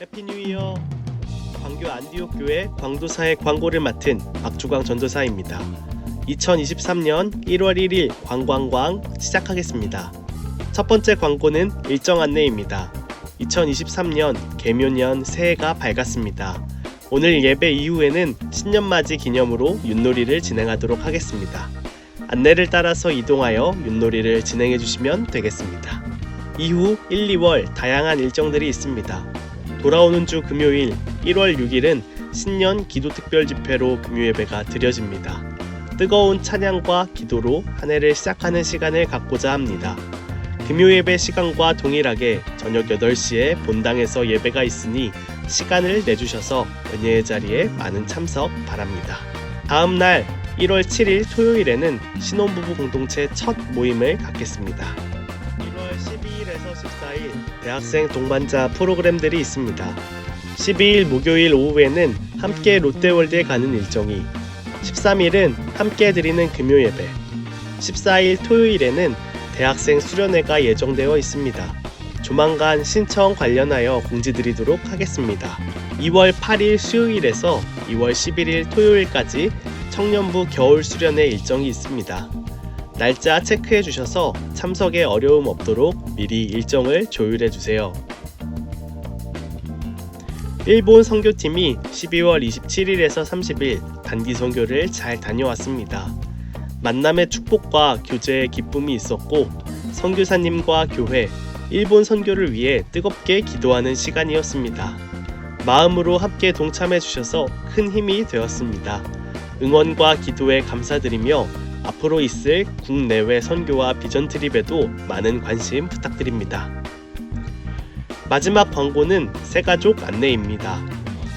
해피 뉴 이어 광교 안디옥 교회 광도사의 광고를 맡은 박주광 전도사입니다. 2023년 1월 1일 광광광 시작하겠습니다. 첫 번째 광고는 일정 안내입니다. 2023년 개묘년 새해가 밝았습니다. 오늘 예배 이후에는 신년맞이 기념으로 윷놀이를 진행하도록 하겠습니다. 안내를 따라서 이동하여 윷놀이를 진행해 주시면 되겠습니다. 이후 1, 2월 다양한 일정들이 있습니다. 돌아오는 주 금요일 1월 6일은 신년 기도 특별 집회로 금요 예배가 드려집니다. 뜨거운 찬양과 기도로 한 해를 시작하는 시간을 갖고자 합니다. 금요 예배 시간과 동일하게 저녁 8시에 본당에서 예배가 있으니 시간을 내주셔서 은혜의 자리에 많은 참석 바랍니다. 다음 날 1월 7일 토요일에는 신혼부부 공동체 첫 모임을 갖겠습니다. 1월 12일에서 14일 대학생 동반자 프로그램들이 있습니다. 12일 목요일 오후에는 함께 롯데월드에 가는 일정이 13일은 함께 드리는 금요 예배 14일 토요일에는 대학생 수련회가 예정되어 있습니다. 조만간 신청 관련하여 공지드리도록 하겠습니다. 2월 8일 수요일에서 2월 11일 토요일까지 청년부 겨울 수련회 일정이 있습니다. 날짜 체크해 주셔서 참석에 어려움 없도록 미리 일정을 조율해 주세요. 일본 선교팀이 12월 27일에서 30일 단기 선교를 잘 다녀왔습니다. 만남의 축복과 교제의 기쁨이 있었고 선교사님과 교회, 일본 선교를 위해 뜨겁게 기도하는 시간이었습니다. 마음으로 함께 동참해 주셔서 큰 힘이 되었습니다. 응원과 기도에 감사드리며 앞으로 있을 국내외 선교와 비전 트립에도 많은 관심 부탁드립니다. 마지막 광고는 새가족 안내입니다.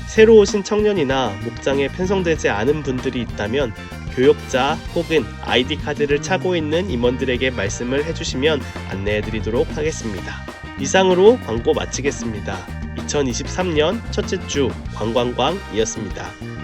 새로 오신 청년이나 목장에 편성되지 않은 분들이 있다면 교역자 혹은 아이디 카드를 차고 있는 임원들에게 말씀을 해주시면 안내해 드리도록 하겠습니다. 이상으로 광고 마치겠습니다. 2023년 첫째 주 관광광이었습니다.